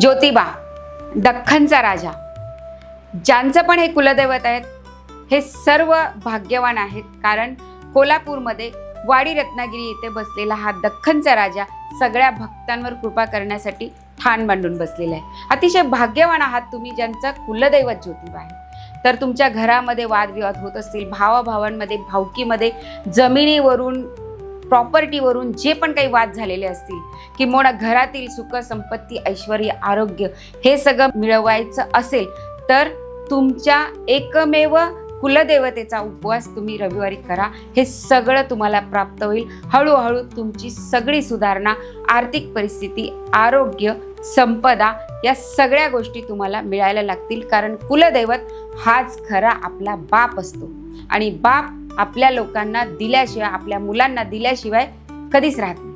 ज्योतिबा दख्खनचा राजा. ज्यांचं पण हे कुलदैवत आहेत हे सर्व भाग्यवान आहेत कारण कोल्हापूरमध्ये वाडी रत्नागिरी येथे बसलेला हा दख्खनचा राजा सगळ्या भक्तांवर कृपा करण्यासाठी ठाण मांडून बसलेला आहे. अतिशय भाग्यवान आहात तुम्ही ज्यांचं कुलदैवत ज्योतिबा आहे. तर तुमच्या घरामध्ये वादविवाद होत असतील भावाभावांमध्ये भावकीमध्ये जमिनीवरून प्रॉपर्टीवरून जे पण काही वाद झालेले असतील किंवा घरातील सुख संपत्ती ऐश्वर आरोग्य हे सगळं मिळवायचं असेल तर तुमच्या एकमेव कुलदेवतेचा उपवास तुम्ही रविवारी करा. हे सगळं तुम्हाला प्राप्त होईल. हळूहळू तुमची सगळी सुधारणा आर्थिक परिस्थिती आरोग्य संपदा या सगळ्या गोष्टी तुम्हाला मिळायला लागतील. कारण कुलदैवत हाच खरा आपला बाप असतो. आणि बाप आपल्या लोकांना दिल्याशिवाय आपल्या मुलांना दिल्याशिवाय कधीच राहत नाही.